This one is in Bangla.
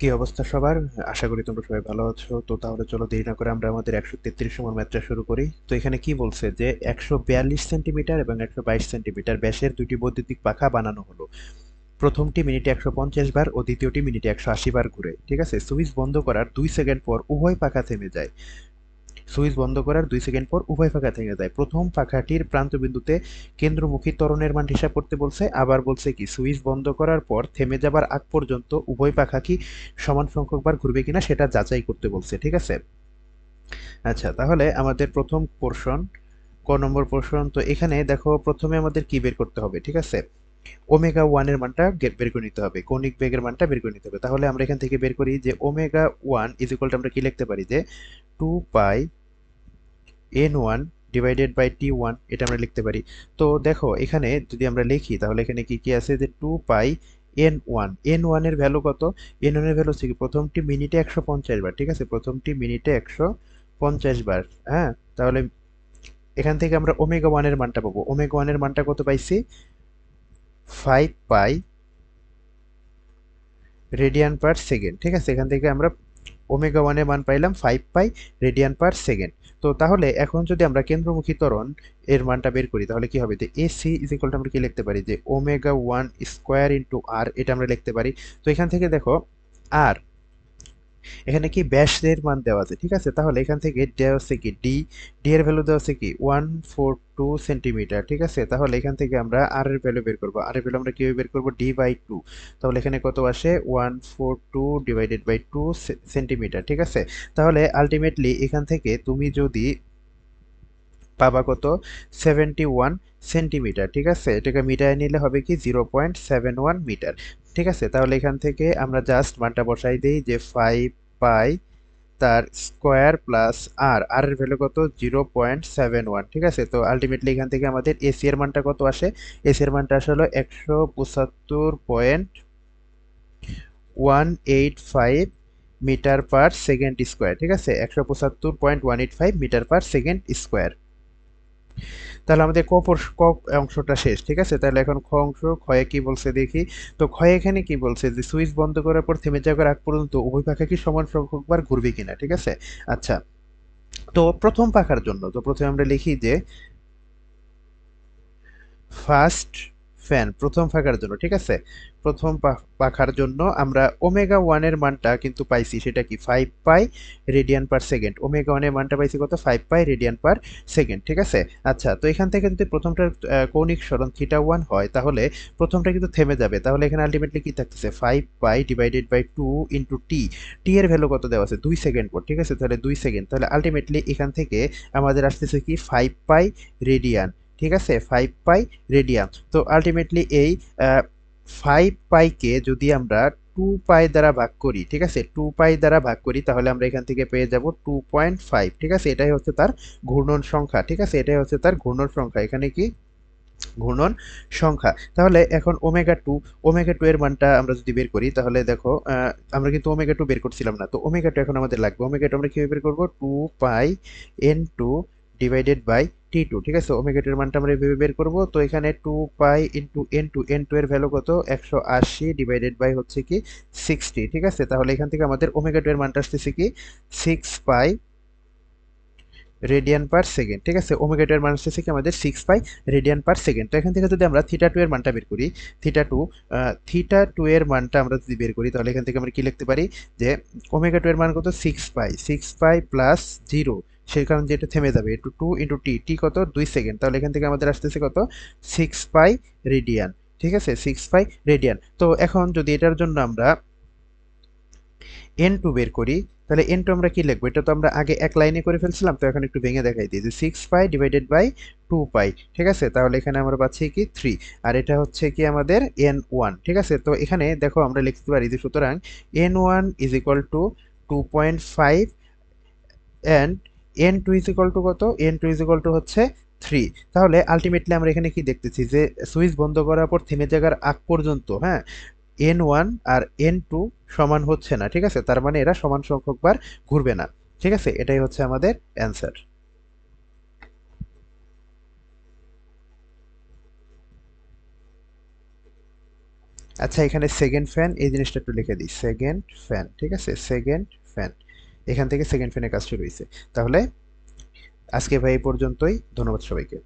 কি অবস্থা সবার? আশা করি তোমরা সবাই ভালো আছো। তো তাহলে চলো দেরি না করে আমরা আমাদের একশো তেত্রিশ নম্বর ম্যাচটা শুরু করি। তো এখানে কি বলছে যে, একশো বিয়াল্লিশ সেন্টিমিটার এবং একশো বাইশ সেন্টিমিটার ব্যাসের দুটি বৈদ্যুতিক পাখা বানানো হলো। প্রথমটি মিনিটে একশো পঞ্চাশ বার ও দ্বিতীয়টি মিনিটে একশো আশি বার ঘুরে। ঠিক আছে? সুইচ বন্ধ করার দুই সেকেন্ড পর উভয় পাখা থেমে যায়। সুইচ বন্ধ করার দুই সেকেন্ড পর উভয় পাখা থেকে যায়। প্রথম পাখাটির প্রান্তবিন্দুতে কেন্দ্রমুখী ত্বরণের মান হিসাব করতে বলছে, আবার বলছে কি, সুইচ বন্ধ করার পর থেমে যাবার আগ পর্যন্ত উভয় পাখা কি সমান সংখ্যকবার ঘুরবে কিনা সেটা যাচাই করতে বলছে, ঠিক আছে? আচ্ছা তাহলে আমাদের প্রথম পোর্শন ক নম্বর পোর্শন তো এখানে দেখো প্রথমে আমাদের কি বের করতে হবে, ঠিক আছে? ওমেগা ওয়ানের মানটা বের করে নিতে হবে, কৌণিক বেগের মানটা বের করে নিতে হবে। তাহলে আমরা এখান থেকে বের করি যে ওমেগা ওয়ান ইজ আমরা কি লিখতে পারি যে two pi n one divided by t one এটা আমরা লিখতে পারি। তো দেখো, এখানে যদি আমরা লিখি, তাহলে এখানে কি কি আছে? যে two pi n one n ওয়ানের ভ্যালু কত? এন ওয়ানের ভ্যালু হচ্ছে কি, প্রথমটি মিনিটে একশো পঞ্চাশ বার, ঠিক আছে? প্রথমটি মিনিটে একশো পঞ্চাশ বার হ্যাঁ? তাহলে এখান থেকে আমরা ওমেগা ওয়ানের মানটা পাবো। ওমেগা ওয়ানের মানটা কত পাইছি? Five pi radian per second ঠিক আছে? এখান থেকে আমরা ওমেগা ওয়ানের মান পাইলাম five pi radian per second তো তাহলে এখন যদি আমরা কেন্দ্রমুখী ত্বরণ এর মানটা বের করি, তাহলে কি হবে? যে এ সি ইজ ইকুয়াল আমরা কি লিখতে পারি? যে ওমেগা ওয়ান স্কোয়ার ইন্টু আর এটা আমরা লিখতে পারি। তো এখান থেকে দেখো আর এখানে কি ব্যাসের মান দেওয়া আছে, ঠিক আছে? তাহলে এখান থেকে দেওয়া আছে কি? ডি ডি এর ভ্যালু দেওয়া আছে কি? ওয়ান ফোর টু সেন্টিমিটার ঠিক আছে? তাহলে এখান থেকে আমরা আর এর ভ্যালু বের করব। আর এর ভ্যালু আমরা কীভাবে বের করব? ডি বাই টু তাহলে এখানে কত আসে? One four two divided by two centimetre ঠিক আছে? তাহলে আলটিমেটলি এখান থেকে তুমি যদি পাবা কত? সেভেন্টি ওয়ান সেন্টিমিটার ঠিক আছে? এটাকে মিটারে নিলে হবে কি? Zero point seven one metre ঠিক আছে? তাহলে এখান থেকে আমরা জাস্ট মানটা বসাই দিই যে ফাইভ পাই তার স্কোয়ার প্লাস আর আর এর ভ্যালু কত? জিরো পয়েন্ট সেভেন ওয়ান ঠিক আছে? তো আলটিমেটলি এখান থেকে আমাদের এসি এর মানটা কত আসে? এসি এর মানটা আসলে একশো পঁচাত্তর point one eight five metre per second square ঠিক আছে? একশো পঁচাত্তর point one eight five metre per second square তাহলে আমাদের ক ক অংশটা শেষ, ঠিক আছে? তাহলে এখন খ অংশ, ক্ষয়ে কি বলছে দেখি। তো ক্ষয়ে এখানে কি বলছে? যে সুইচ বন্ধ করার পর থেমে যাওয়ার আগ পর্যন্ত উভয় পাখা কি সমান সংখ্যকবার ঘুরবে কিনা, ঠিক আছে? আচ্ছা। তো প্রথম পাখার জন্য, তো প্রথমে আমরা লিখি যে ফার্স্ট ফ্যান প্রথম পাখার জন্য, ঠিক আছে? প্রথম পাখার জন্য আমরা ওমেগা ওয়ানের মানটা কিন্তু পাইছি, সেটা কি five pi radian per second omega ওয়ানের মানটা পাইছি কত? Five pi radian per second ঠিক আছে? আচ্ছা তো এখান থেকে যদি প্রথমটার কৌণিক সরণ থিটা ওয়ান হয়, তাহলে প্রথমটা কিন্তু থেমে যাবে। তাহলে এখানে আলটিমেটলি কি থাকতেছে? Five pi divided by two into t t এর ভ্যালু কত দেওয়া আছে? দুই সেকেন্ড পর, ঠিক আছে? তাহলে দুই সেকেন্ড তাহলে আলটিমেটলি এখান থেকে আমাদের আসতেছে কি? ফাইভ পাই রেডিয়ান ঠিক আছে? ফাইভ পাই রেডিয়ান তো আলটিমেটলি এই ফাইভ পাইকে যদি আমরা টু পাই দ্বারা ভাগ করি, ঠিক আছে? টু পাই দ্বারা ভাগ করি, তাহলে আমরা এখান থেকে পেয়ে যাব টু পয়েন্ট ফাইভ ঠিক আছে? এটাই হচ্ছে তার ঘূর্ণন সংখ্যা, ঠিক আছে? এটাই হচ্ছে তার ঘূর্ণন সংখ্যা। এখানে কি? ঘূর্ণন সংখ্যা। তাহলে এখন ওমেগা টু ওমেগা টু এর মানটা আমরা যদি বের করি, তাহলে দেখো আমরা কিন্তু ওমেগা টু বের করছিলাম না। তো ওমেগা টু এখন আমাদের লাগবে। ওমেগা টু আমরা কীভাবে বের করব? Two pi n two divided by t two ঠিক আছে? ওমেগা মানটা আমরা এইভাবে বের করব। তো এখানে two pi into n two n two এর ভ্যালু কত? একশো আশি ডিভাইডেড বাই হচ্ছে কি সিক্সটি ঠিক আছে? তাহলে এখান থেকে আমাদের ওমেগা টু এর মানটা আসতেছে কি six pi radian per second ঠিক আছে? ওমেগা টু এর মান আসতেছে কি আমাদের six pi radian per second তো এখান থেকে যদি আমরা থিটা টু এর মানটা বের করি থিটা টু থিটা টু এর মানটা আমরা যদি বের করি, তাহলে এখান থেকে আমরা কি লিখতে পারি? যে ওমেগা টু এর মান কত? Six pi six pi plus zero সেই কারণে যেটা থেমে যাবে, একটু টু ইন্টু টি টি কত? দুই সেকেন্ড তাহলে এখান থেকে আমাদের আসতেছে কত? সিক্স পাই রেডিয়ান ঠিক আছে? সিক্স পাই রেডিয়ান তো এখন যদি এটার জন্য আমরা এন টু বের করি, তাহলে এন টু আমরা কি লিখব? এটা তো আমরা আগে এক লাইনে করে ফেলছিলাম, তো এখন একটু ভেঙে দেখাই দিই যে six pi divided by two pi ঠিক আছে? তাহলে এখানে আমরা পাচ্ছি কি? থ্রি আর এটা হচ্ছে কি আমাদের এন ওয়ান ঠিক আছে? তো এখানে দেখো আমরা লিখতে পারি যে সুতরাং n one is equal to two point five and n two is equal to কত? N two is equal to হচ্ছে থ্রি তাহলে আলটিমেটলি আমরা এখানে কি দেখতেছি? যে সুইচ বন্ধ করার পর থেমে যাওয়ার আগ পর্যন্ত হ্যাঁ? এন ওয়ান আর এন টু সমান হচ্ছে না, ঠিক আছে? তার মানে এরা সমান সংখ্যক বার ঘুরবে না, ঠিক আছে? এটাই হচ্ছে আমাদের অ্যান্সার আচ্ছা এখানে সেকেন্ড ফ্যান এই জিনিসটা একটু লিখে দিই। সেকেন্ড ফ্যান ঠিক আছে? সেকেন্ড ফ্যান এখান থেকে সেকেন্ড ফ্যানের কাজ শুরু হয়েছে। তাহলে আজকে ভাই এই পর্যন্তই। ধন্যবাদ সবাইকে।